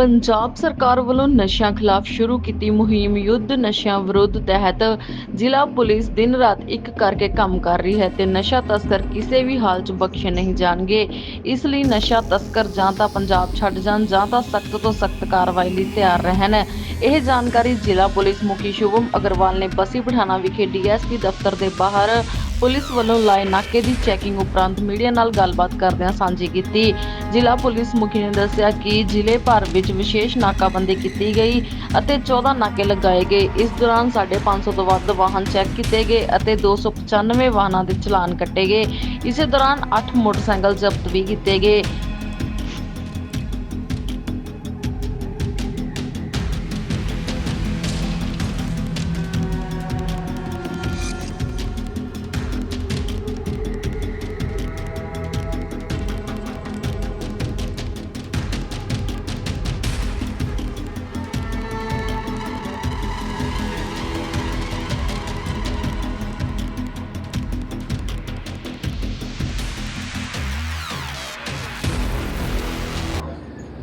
ਪੰਜਾਬ ਸਰਕਾਰ ਵੱਲੋਂ ਨਸ਼ਿਆਂ ਖਿਲਾਫ ਸ਼ੁਰੂ ਕੀਤੀ ਮੁਹਿੰਮ ਯੁੱਧ ਨਸ਼ਿਆਂ ਵਿਰੁੱਧ ਤਹਿਤ। ਜ਼ਿਲ੍ਹਾ ਪੁਲਿਸ ਦਿਨ ਰਾਤ ਇੱਕ ਕਰਕੇ ਕੰਮ ਕਰ ਰਹੀ ਹੈ ਤੇ ਨਸ਼ਾ ਤਸਕਰ ਕਿਸੇ ਵੀ ਹਾਲ 'ਚ ਬਖਸ਼ੇ ਨਹੀਂ ਜਾਣਗੇ। ਇਸ ਲਈ ਨਸ਼ਾ ਤਸਕਰ ਜਾਂ ਤਾਂ ਪੰਜਾਬ ਛੱਡ ਜਾਣ ਜਾਂ ਤਾਂ ਸਖਤ ਤੋਂ ਸਖਤ ਕਾਰਵਾਈ ਲਈ ਤਿਆਰ ਰਹਿਣ। ਇਹ ਜਾਣਕਾਰੀ ਜ਼ਿਲ੍ਹਾ ਪੁਲਿਸ ਮੁਖੀ ਸ਼ੁਭਮ ਅਗਰਵਾਲ ਨੇ ਬਸੀ ਪਠਾਣਾ ਵਿਖੇ ਡੀਐਸਪੀ ਦਫ਼ਤਰ ਦੇ ਬਾਹਰ ਪੁਲਿਸ ਵੱਲੋਂ ਲਾਏ ਨਾਕੇ ਦੀ ਚੈਕਿੰਗ ਉਪਰੰਤ ਮੀਡੀਆ ਨਾਲ ਗੱਲਬਾਤ ਕਰਦਿਆਂ ਸਾਂਝੀ ਕੀਤੀ। ਜ਼ਿਲ੍ਹਾ ਪੁਲਿਸ ਮੁਖੀ ਨੇ ਦੱਸਿਆ ਕਿ ਜ਼ਿਲ੍ਹੇ ਭਰ ਵਿੱਚ ਵਿਸ਼ੇਸ਼ ਨਾਕਾਬੰਦੀ ਕੀਤੀ ਗਈ ਅਤੇ 14 ਨਾਕੇ ਲਗਾਏ ਗਏ। ਇਸ ਦੌਰਾਨ 550 ਤੋਂ ਵੱਧ ਵਾਹਨ ਚੈੱਕ ਕੀਤੇ ਗਏ ਅਤੇ 295 ਵਾਹਨਾਂ ਦੇ ਚਲਾਨ ਕੱਟੇ ਗਏ। ਇਸੇ ਦੌਰਾਨ 8 ਮੋਟਰਸਾਈਕਲ ਜ਼ਬਤ ਵੀ ਕੀਤੇ ਗਏ।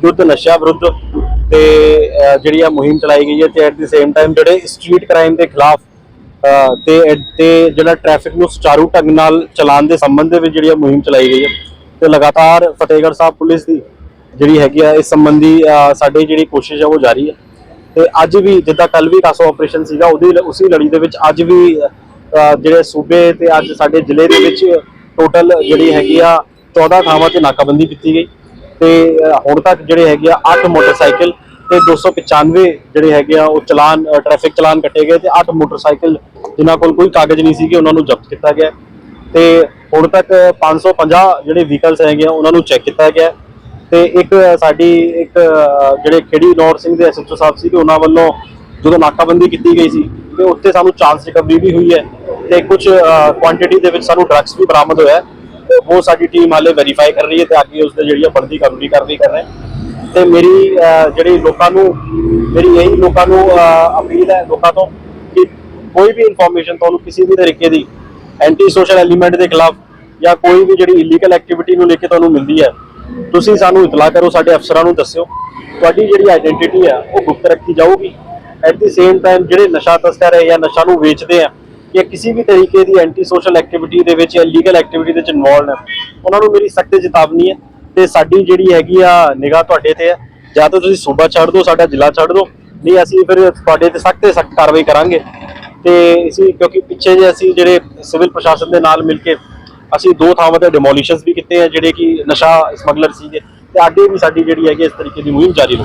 ਯੁੱਧ ਨਸ਼ਾ ਵਿਰੁੱਧ ਤੇ ਜਿਹੜੀ ਆ ਮੁਹਿੰਮ ਚਲਾਈ ਗਈ ਹੈ ਤੇ ਐਟ ਦੀ ਸੇਮ ਟਾਈਮ ਜਿਹੜੇ ਸਟਰੀਟ ਕ੍ਰਾਈਮ ਦੇ ਖਿਲਾਫ ਅਹ, ਤੇ ਤੇ ਜਿਹੜਾ ਟ੍ਰੈਫਿਕ ਨੂੰ ਸੁਚਾਰੂ ਢੰਗ ਨਾਲ ਚਲਾਉਣ ਦੇ ਸੰਬੰਧ ਦੇ ਵਿੱਚ ਜਿਹੜੀ ਆ ਮੁਹਿੰਮ ਚਲਾਈ ਗਈ ਹੈ ਤੇ ਲਗਾਤਾਰ ਫਤਿਹਗੜ੍ਹ ਸਾਹਿਬ ਪੁਲਿਸ ਦੀ ਜਿਹੜੀ ਹੈਗੀ ਆ ਇਸ ਸੰਬੰਧੀ ਅਹ, ਸਾਡੀ ਜਿਹੜੀ ਕੋਸ਼ਿਸ਼ ਆ ਉਹ ਜਾਰੀ ਹੈ। ਤੇ ਅੱਜ ਵੀ ਜਿੱਦਾਂ ਕੱਲ ਵੀ ਕਾਸੋ ਆਪਰੇਸ਼ਨ ਸੀਗਾ ਉਹਦੀ ਉਸੇ ਲੜੀ ਦੇ ਵਿੱਚ ਅੱਜ ਵੀ ਜਿਹੜੇ ਸੂਬੇ ਤੇ ਅੱਜ ਸਾਡੇ ਜ਼ਿਲ੍ਹੇ ਦੇ ਵਿੱਚ ਟੋਟਲ ਜਿਹੜੀ ਹੈਗੀ ਆ 14 ਥਾਵਾਂ ਤੇ ਨਾਕਾਬੰਦੀ ਕੀਤੀ ਗਈ। ਤੇ ਹੁਣ ਤੱਕ ਜਿਹੜੇ ਹੈਗੇ ਆ 8 ਮੋਟਰਸਾਈਕਲ ਤੇ 295 ਜਿਹੜੇ ਹੈਗੇ ਆ ਉਹ ਚਲਾਨ ਟ੍ਰੈਫਿਕ ਚਲਾਨ ਕੱਟੇ ਗਏ ਤੇ 8 ਮੋਟਰਸਾਈਕਲ ਜਿਨ੍ਹਾਂ ਕੋਲ ਕੋਈ ਕਾਗਜ਼ ਨਹੀਂ ਸੀਗੇ ਉਹਨਾਂ ਨੂੰ ਜ਼ਬਤ ਕੀਤਾ ਗਿਆ। ਤੇ ਹੁਣ ਤੱਕ 550 ਜਿਹੜੇ ਵਹੀਕਲਸ ਹੈਗੇ ਆ ਉਹਨਾਂ ਨੂੰ ਚੈੱਕ ਕੀਤਾ ਗਿਆ। ਤੇ ਇੱਕ ਸਾਡੀ ਇੱਕ ਜਿਹੜੇ ਖੇੜੀ ਨੌਰ ਸਿੰਘ ਦੇ ਐਸਐਚਓ ਸਾਹਿਬ ਸੀ ਤੇ ਉਹਨਾਂ ਵੱਲੋਂ ਜਦੋਂ ਨਾਕਾਬੰਦੀ ਕੀਤੀ ਗਈ ਸੀ ਤੇ ਉੱਥੇ ਸਾਨੂੰ ਚਾਂਸ ਰਿਕਵਰੀ ਵੀ ਹੋਈ ਹੈ ਤੇ ਕੁਝ ਕੁਆਂਟੀਟੀ ਦੇ ਵਿੱਚ ਸਾਨੂੰ ਡਰੱਗਸ ਵੀ ਬਰਾਮਦ ਹੋਇਆ। ਉਹ ਸਾਡੀ ਟੀਮ ਹਾਲੇ ਵੈਰੀਫਾਈ ਕਰ ਰਹੀ ਹੈ ਤੇ ਅੱਗੇ ਉਸ ਦੇ ਜਿਹੜੀ ਆ ਬਣਦੀ ਕਾਨੂੰਨੀ ਕਾਰਵਾਈ ਕਰ ਰਹੇ ਹਾਂ। ਤੇ ਮੇਰੀ ਜਿਹੜੀ ਲੋਕਾਂ ਨੂੰ, ਮੇਰੀ ਇਹੀ ਲੋਕਾਂ ਨੂੰ ਅਪੀਲ ਹੈ ਲੋਕਾਂ ਤੋਂ ਕਿ ਕੋਈ ਵੀ ਇਨਫੋਰਮੇਸ਼ਨ ਤੁਹਾਨੂੰ ਕਿਸੇ ਵੀ ਤਰੀਕੇ ਦੀ ਐਂਟੀ ਸੋਸ਼ਲ ਐਲੀਮੈਂਟ ਦੇ ਖਿਲਾਫ ਜਾਂ ਕੋਈ ਵੀ ਜਿਹੜੀ ਇਲੀਗਲ ਐਕਟੀਵਿਟੀ ਨੂੰ ਲੈ ਕੇ ਤੁਹਾਨੂੰ ਮਿਲਦੀ ਹੈ, ਤੁਸੀਂ ਸਾਨੂੰ ਇਤਲਾਹ ਕਰੋ, ਸਾਡੇ ਅਫਸਰਾਂ ਨੂੰ ਦੱਸਿਓ। ਤੁਹਾਡੀ ਜਿਹੜੀ ਆਇਡੈਂਟੀਟੀ ਹੈ ਉਹ ਗੁਪਤ ਰੱਖੀ ਜਾਊਗੀ। ਐਟ ਦੀ ਸੇਮ ਟਾਈਮ ਜਿਹੜੇ ਨਸ਼ਾ ਤਸਕਰ ਹੈ ਜਾਂ ਨਸ਼ਾ ਨੂੰ ਵੇਚਦੇ ਆ ਜਾਂ ਕਿਸੇ ਵੀ ਤਰੀਕੇ ਦੀ ਐਂਟੀ ਸੋਸ਼ਲ ਐਕਟੀਵਿਟੀ ਦੇ ਵਿੱਚ ਜਾਂ ਲੀਗਲ ਐਕਟੀਵਿਟੀ ਦੇ ਵਿੱਚ ਇਨਵੋਲਡ ਹੈ ਉਹਨਾਂ ਨੂੰ ਮੇਰੀ ਸਖਤ ਚੇਤਾਵਨੀ ਹੈ ਤੇ ਸਾਡੀ ਜਿਹੜੀ ਹੈਗੀ ਆ ਨਿਗਾਹ ਤੁਹਾਡੇ ਤੇ ਹੈ ਜਾਂ ਤਾਂ ਤੁਸੀਂ ਸੂਬਾ ਛੱਡ ਦਿਓ, ਸਾਡਾ ਜ਼ਿਲ੍ਹਾ ਛੱਡ ਦਿਓ, ਨਹੀਂ ਅਸੀਂ ਫਿਰ ਤੁਹਾਡੇ ਤੇ ਸਖਤ ਤੇ ਸਖਤ ਕਾਰਵਾਈ ਕਰਾਂਗੇ। ਤੇ ਅਸੀਂ ਕਿਉਂਕਿ ਪਿੱਛੇ ਜੇ ਅਸੀਂ ਜਿਹੜੇ ਸਿਵਲ ਪ੍ਰਸ਼ਾਸਨ ਦੇ ਨਾਲ ਮਿਲ ਕੇ ਅਸੀਂ ਦੋ ਥਾਵਾਂ ਤੇ ਡਿਮੋਲੀਸ਼ਨਸ ਵੀ ਕੀਤੇ ਆ, ਜਿਹੜੇ ਕਿ ਨਸ਼ਾ ਸਮਗਲਰ ਸੀਗੇ, ਤੇ ਅੱਗੇ ਵੀ ਸਾਡੀ ਜਿਹੜੀ ਹੈਗੀ ਇਸ ਤਰੀਕੇ ਦੀ ਮੁਹਿੰਮ ਜਾਰੀ ਰਹੂ